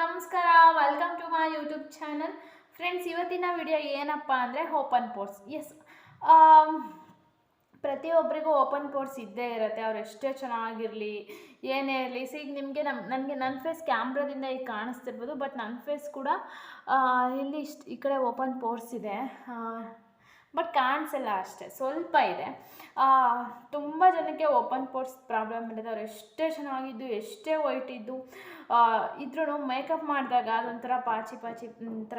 ನಮಸ್ಕಾರ welcome to my YouTube channel friends ಇವತ್ತಿನ video ಏನಪ್ಪ ಅಂದರೆ ಓಪನ್ ಪೋರ್ಟ್ಸ್ ಎಸ್ ಪ್ರತಿಯೊಬ್ಬರಿಗೂ ಓಪನ್ ಪೋರ್ಸ್ ಇದ್ದೇ ಇರುತ್ತೆ, ಅವ್ರು ಎಷ್ಟೇ ಚೆನ್ನಾಗಿರಲಿ, ಏನೇ ಇರಲಿ. ಸೊ ಈಗ ನಿಮಗೆ ನಮ್ಮ ನನಗೆ ನನ್ನ ಫೇಸ್ ಕ್ಯಾಮ್ರಾದಿಂದ ಈಗ ಕಾಣಿಸ್ತಿರ್ಬೋದು ಬಟ್ ನನ್ನ ಫೇಸ್ ಕೂಡ ಇಲ್ಲಿ ಇಷ್ಟು ಈ ಕಡೆ ಓಪನ್ ಪೋರ್ಟ್ಸ್ ಇದೆ. ಬಟ್ ಕಾಣಿಸಲ್ಲ ಅಷ್ಟೇ. ಸ್ವಲ್ಪ ಇದೆ. ತುಂಬ ಜನಕ್ಕೆ ಓಪನ್ ಪೋರ್ಟ್ಸ್ ಪ್ರಾಬ್ಲಮ್ ಇದೆ ಅವ್ರು ಎಷ್ಟೇ ಚೆನ್ನಾಗಿದ್ದು, ಎಷ್ಟೇ ವೈಟ್ ಇದ್ದು ಇದ್ರೂ ಮೇಕಪ್ ಮಾಡಿದಾಗ ಅದೊಂಥರ ಪಾಚಿ ಪಾಚಿ, ಒಂಥರ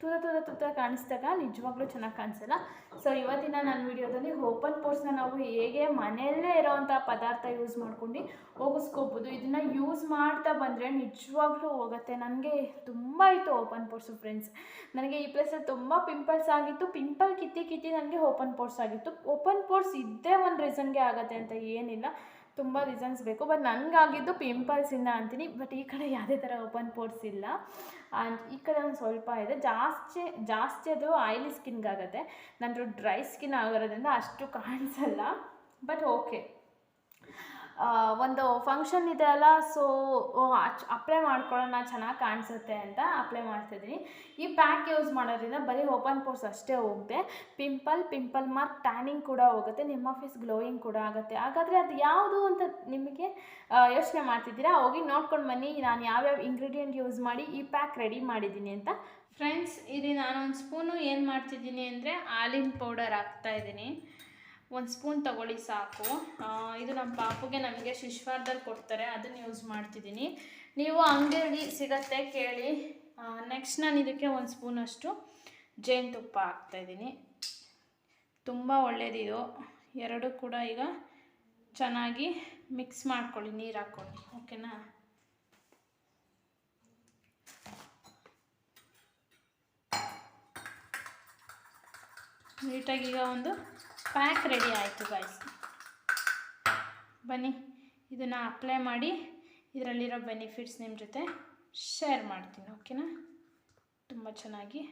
ತುದ ತುದ ತುದ ಕಾಣಿಸಿದಾಗ ನಿಜವಾಗ್ಲೂ ಚೆನ್ನಾಗಿ ಕಾಣಿಸಲ್ಲ. ಸೊ ಇವತ್ತಿನ ನನ್ನ ವಿಡಿಯೋದಲ್ಲಿ ಓಪನ್ ಪೋರ್ಸ್ನ ನಾವು ಹೇಗೆ ಮನೆಯಲ್ಲೇ ಇರೋವಂಥ ಪದಾರ್ಥ ಯೂಸ್ ಮಾಡ್ಕೊಂಡು ಹೋಗಿಸ್ಕೋಬೋದು. ಇದನ್ನು ಯೂಸ್ ಮಾಡ್ತಾ ಬಂದರೆ ನಿಜವಾಗ್ಲೂ ಹೋಗುತ್ತೆ. ನನಗೆ ತುಂಬ ಇತ್ತು ಓಪನ್ ಪೋರ್ಸು ಫ್ರೆಂಡ್ಸ್ ನನಗೆ ಈ ಪ್ಲೇಸಲ್ಲಿ ತುಂಬ ಪಿಂಪಲ್ಸ್ ಆಗಿತ್ತು. ಪಿಂಪಲ್ ಕಿತ್ತಿ ಕಿತ್ತಿ ನನಗೆ ಓಪನ್ ಪೋರ್ಸ್ ಆಗಿತ್ತು. ಓಪನ್ ಪೋರ್ಸ್ ಇದ್ದೇ ಒಂದು ರೀಸನ್ಗೆ ಆಗುತ್ತೆ ಅಂತ ಏನಿಲ್ಲ. ತುಂಬ ರೀಸನ್ಸ್ ಬೇಕು ಬಟ್ ನನಗಾಗಿದ್ದು ಪಿಂಪಲ್ಸಿಂದ ಅಂತೀನಿ. ಬಟ್ ಈ ಕಡೆ ಯಾವುದೇ ಥರ ಓಪನ್ ಪೋರ್ಸ್ ಇಲ್ಲ. ಆ್ಯಂಡ್ ಈ ಕಡೆ ಒಂದು ಸ್ವಲ್ಪ ಇದೆ. ಜಾಸ್ತಿ ಜಾಸ್ತಿ ಅದು ಆಯಿಲಿ ಸ್ಕಿನ್ಗಾಗತ್ತೆ ನಂದು ಡ್ರೈ ಸ್ಕಿನ್ ಆಗಿರೋದ್ರಿಂದ ಅಷ್ಟು ಕಾಣಿಸಲ್ಲ. ಬಟ್ ಓಕೆ ಒಂದು ಫಂಕ್ಷನ್ ಇದೆ ಅಲ್ಲ ಸೊ ಅಪ್ಲೈ ಮಾಡ್ಕೊಳ್ಳೋಣ, ಚೆನ್ನಾಗಿ ಕಾಣಿಸುತ್ತೆ ಅಂತ ಅಪ್ಲೈ ಮಾಡ್ತಿದ್ದೀನಿ. ಈ ಪ್ಯಾಕ್ ಯೂಸ್ ಮಾಡೋದ್ರಿಂದ ಬರೀ ಓಪನ್ ಪೋರ್ಸ್ ಅಷ್ಟೇ ಹೋಗುತ್ತೆ. ಪಿಂಪಲ್ ಪಿಂಪಲ್ ಮಾರ್ಕ್ ಟ್ಯಾನಿಂಗ್ ಕೂಡ ಹೋಗುತ್ತೆ. ನಿಮ್ಮ ಫೇಸ್ ಗ್ಲೋಯಿಂಗ್ ಕೂಡ ಆಗುತ್ತೆ. ಹಾಗಾದರೆ ಅದು ಯಾವುದು ಅಂತ ನಿಮಗೆ ಯೋಚನೆ ಮಾಡ್ತಿದ್ದೀರಾ? ಹೋಗಿ ನೋಡ್ಕೊಂಡು ಬನ್ನಿ. ನಾನು ಯಾವ್ಯಾವ ಇಂಗ್ರೀಡಿಯೆಂಟ್ ಯೂಸ್ ಮಾಡಿ ಈ ಪ್ಯಾಕ್ ರೆಡಿ ಮಾಡಿದ್ದೀನಿ ಅಂತ. ಫ್ರೆಂಡ್ಸ್ ಇಲ್ಲಿ ನಾನೊಂದು ಸ್ಪೂನು ಏನು ಮಾಡ್ತಿದ್ದೀನಿ ಅಂದರೆ ಹಾಲಿನ ಪೌಡರ್ ಹಾಕ್ತಾಯಿದ್ದೀನಿ ಒಂದು ಸ್ಪೂನ್ ತಗೊಳ್ಳಿ ಸಾಕು. ಇದು ನಮ್ಮ ಪಾಪುಗೆ ನಮಗೆ ಶಿಶ್ವಾರ್ದಲ್ಲಿ ಕೊಡ್ತಾರೆ, ಅದನ್ನು ಯೂಸ್ ಮಾಡ್ತಿದ್ದೀನಿ. ನೀವು ಅಂಗಡಿಯಲ್ಲಿ ಸಿಗತ್ತೆ ಕೇಳಿ. ನೆಕ್ಸ್ಟ್ ನಾನು ಇದಕ್ಕೆ ಒಂದು ಸ್ಪೂನಷ್ಟು ಜೇನುತುಪ್ಪ ಹಾಕ್ತಾಯಿದ್ದೀನಿ ತುಂಬ ಒಳ್ಳೆಯದಿದು ಎರಡು ಕೂಡ ಈಗ ಚೆನ್ನಾಗಿ ಮಿಕ್ಸ್ ಮಾಡ್ಕೊಳ್ಳಿ, ನೀರು ಹಾಕ್ಕೊಳ್ಳಿ ಓಕೆನಾ ನೀಟಾಗಿ ಈಗ ಒಂದು ಪ್ಯಾಕ್ ರೆಡಿ ಆಯಿತು ಗಾಯ್ಸ್ ಬನ್ನಿ, ಇದನ್ನು ಅಪ್ಲೈ ಮಾಡಿ, ಇದರಲ್ಲಿರೋ ಬೆನಿಫಿಟ್ಸ್ ನಿಮ್ಮ ಜೊತೆ ಶೇರ್ ಮಾಡ್ತೀನಿ ಓಕೆನಾ ತುಂಬ ಚೆನ್ನಾಗಿ.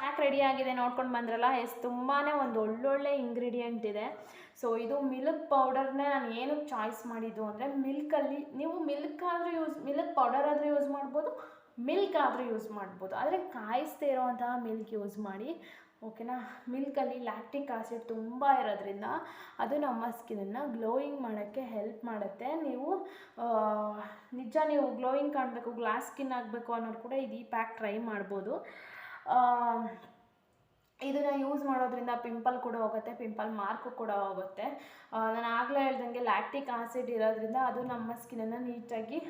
ಪ್ಯಾಕ್ ರೆಡಿ ಆಗಿದೆ, ನೋಡ್ಕೊಂಡು ಬಂದ್ರಲ್ಲ ಎಸ್ ತುಂಬಾ ಒಂದು ಒಳ್ಳೊಳ್ಳೆ ಇಂಗ್ರೀಡಿಯೆಂಟ್ ಇದೆ. ಸೊ ಇದು ಮಿಲ್ಕ್ ಪೌಡರ್ನ ನಾನು ಏನಕ್ಕೆ ಚಾಯ್ಸ್ ಮಾಡಿದ್ದು ಅಂದರೆ ಮಿಲ್ಕಲ್ಲಿ ನೀವು ಮಿಲ್ಕ್ ಆದರೂ ಯೂಸ್ ಮಿಲ್ಕ್ ಪೌಡರ್ ಆದರೂ ಯೂಸ್ ಮಾಡ್ಬೋದು ಮಿಲ್ಕ್ ಆದರೂ ಯೂಸ್ ಮಾಡ್ಬೋದು. ಆದರೆ ಕಾಯಿಸ್ದೇ ಇರೋವಂತಹ ಮಿಲ್ಕ್ ಯೂಸ್ ಮಾಡಿ ಓಕೆನಾ? ಮಿಲ್ಕಲ್ಲಿ ಲ್ಯಾಕ್ಟಿಕ್ ಆಸಿಡ್ ತುಂಬ ಇರೋದ್ರಿಂದ ಅದು ನಮ್ಮ ಸ್ಕಿನ್ನನ್ನು ಗ್ಲೋಯಿಂಗ್ ಮಾಡೋಕ್ಕೆ ಹೆಲ್ಪ್ ಮಾಡುತ್ತೆ. ನೀವು ನಿಜ ನೀವು ಗ್ಲೋಯಿಂಗ್ ಕಾಣಬೇಕು ಗ್ಲಾಸ್ ಸ್ಕಿನ್ ಆಗಬೇಕು ಅನ್ನೋರು ಕೂಡ ಇದು ಈ ಪ್ಯಾಕ್ ಟ್ರೈ ಮಾಡ್ಬೋದು. ಇದನ್ನು ಯೂಸ್ ಮಾಡೋದ್ರಿಂದ ಪಿಂಪಲ್ ಕೂಡ ಹೋಗುತ್ತೆ ಪಿಂಪಲ್ ಮಾರ್ಕು ಕೂಡ ಹೋಗುತ್ತೆ. ನಾನು ಆಗಲೇ ಹೇಳ್ದಂಗೆ ಲ್ಯಾಕ್ಟಿಕ್ ಆಸಿಡ್ ಇರೋದ್ರಿಂದ ಅದು ನಮ್ಮ ಸ್ಕಿನ್ನನ್ನು ನೀಟಾಗಿ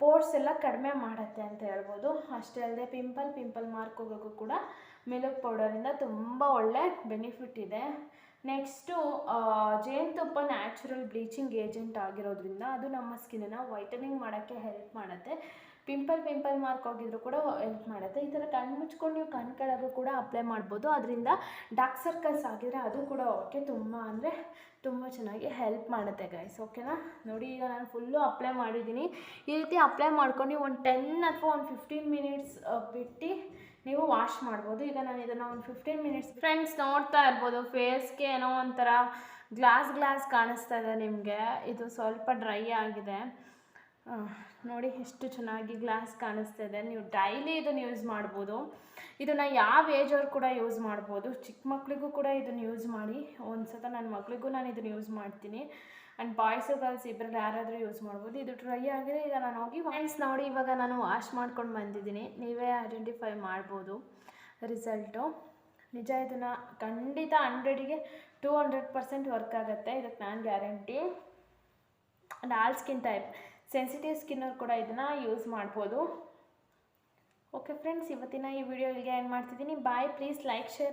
ಪೋರ್ಟ್ಸ್ ಎಲ್ಲ ಕಡಿಮೆ ಮಾಡುತ್ತೆ ಅಂತ ಹೇಳ್ಬೋದು. ಅಷ್ಟೇ ಅಲ್ಲದೆ ಪಿಂಪಲ್ ಪಿಂಪಲ್ ಮಾರ್ಕ್ ಹೋಗೋಕ್ಕೂ ಕೂಡ ಮಿಲ್ಕ್ ಪೌಡರಿಂದ ತುಂಬ ಒಳ್ಳೆ ಬೆನಿಫಿಟ್ ಇದೆ. ನೆಕ್ಸ್ಟು ಜೇನುತುಪ್ಪ ನ್ಯಾಚುರಲ್ ಬ್ಲೀಚಿಂಗ್ ಏಜೆಂಟ್ ಆಗಿರೋದ್ರಿಂದ ಅದು ನಮ್ಮ ಸ್ಕಿನ್ನನ್ನು ವೈಟನಿಂಗ್ ಮಾಡೋಕ್ಕೆ ಹೆಲ್ಪ್ ಮಾಡುತ್ತೆ. ಪಿಂಪಲ್ ಪಿಂಪಲ್ ಮಾರ್ಕ್ ಹೋಗಿದ್ರು ಕೂಡ ಹೆಲ್ಪ್ ಮಾಡುತ್ತೆ. ಈ ಥರ ಕಣ್ಣು ಮುಚ್ಕೊಂಡು ನೀವು ಕಣ್ಣು ಕೆಳಗೂ ಕೂಡ ಅಪ್ಲೈ ಮಾಡ್ಬೋದು. ಅದರಿಂದ ಡಾರ್ಕ್ ಸರ್ಕಲ್ಸ್ ಆಗಿದ್ರೆ ಅದು ಕೂಡ ಓಕೆ ತುಂಬ ಅಂದರೆ ತುಂಬ ಚೆನ್ನಾಗಿ ಹೆಲ್ಪ್ ಮಾಡುತ್ತೆ ಗೈಸ್ ಓಕೆನಾ ನೋಡಿ ಈಗ ನಾನು ಫುಲ್ಲು ಅಪ್ಲೈ ಮಾಡಿದ್ದೀನಿ. ಈ ರೀತಿ ಅಪ್ಲೈ ಮಾಡ್ಕೊಂಡು ಒಂದು ಟೆನ್ ಅಥವಾ ಒಂದು ಫಿಫ್ಟೀನ್ ಮಿನಿಟ್ಸ್ ಬಿಟ್ಟು ನೀವು ವಾಶ್ ಮಾಡ್ಬೋದು. ಈಗ ನಾನು ಇದನ್ನು ಒಂದು ಫಿಫ್ಟೀನ್ ಮಿನಿಟ್ಸ್ ಫ್ರೆಂಡ್ಸ್ ನೋಡ್ತಾ ಇರ್ಬೋದು. ಫೇಸ್ಗೆ ಏನೋ ಒಂಥರ ಗ್ಲಾಸ್ ಗ್ಲಾಸ್ ಕಾಣಿಸ್ತಾ ಇದೆ ನಿಮಗೆ. ಇದು ಸ್ವಲ್ಪ ಡ್ರೈ ಆಗಿದೆ. ನೋಡಿ ಎಷ್ಟು ಚೆನ್ನಾಗಿ ಗ್ಲಾಸ್ ಕಾಣಿಸ್ತಾ ಇದೆ ನೀವು ಡೈಲಿ ಇದನ್ನು ಯೂಸ್ ಮಾಡ್ಬೋದು. ಇದನ್ನು ಯಾವ ಏಜವ್ರು ಕೂಡ ಯೂಸ್ ಮಾಡ್ಬೋದು. ಚಿಕ್ಕ ಮಕ್ಕಳಿಗೂ ಕೂಡ ಇದನ್ನು ಯೂಸ್ ಮಾಡಿ. ಒಂದು ಸತ ನನ್ನ ಮಕ್ಕಳಿಗೂ ನಾನು ಇದನ್ನು ಯೂಸ್ ಮಾಡ್ತೀನಿ. ಆ್ಯಂಡ್ ಬಾಯ್ಸು ಗರ್ಲ್ಸ್ ಇಬ್ಬರಲ್ಲಿ ಯಾರಾದರೂ ಯೂಸ್ ಮಾಡ್ಬೋದು. ಇದು ಡ್ರೈ ಆಗಿದೆ. ಈಗ ನಾನು ಹೋಗಿ ಫ್ರೆಂಡ್ಸ್ ನೋಡಿ ಇವಾಗ ನಾನು ವಾಶ್ ಮಾಡ್ಕೊಂಡು ಬಂದಿದ್ದೀನಿ. ನೀವೇ ಐಡೆಂಟಿಫೈ ಮಾಡ್ಬೋದು ರಿಸಲ್ಟು ನಿಜ ಇದನ್ನು ಖಂಡಿತ ಹಂಡ್ರೆಡಿಗೆ ಟೂ ಹಂಡ್ರೆಡ್ ಪರ್ಸೆಂಟ್ ವರ್ಕ್ ಆಗುತ್ತೆ. ಇದಕ್ಕೆ ನಾನು guarantee all skin type sensitive ಸ್ಕಿನ್ನವ್ರು ಕೂಡ ಇದನ್ನು ಯೂಸ್ ಮಾಡ್ಬೋದು. ಓಕೆ ಫ್ರೆಂಡ್ಸ್ ಇವತ್ತಿನ ಈ ವಿಡಿಯೋ ಇಲ್ಲಿಗೆ ಎಂಡ್ ಮಾಡ್ತಿದ್ದೀನಿ. ಬಾಯ್ ಪ್ಲೀಸ್ ಲೈಕ್ ಶೇರ್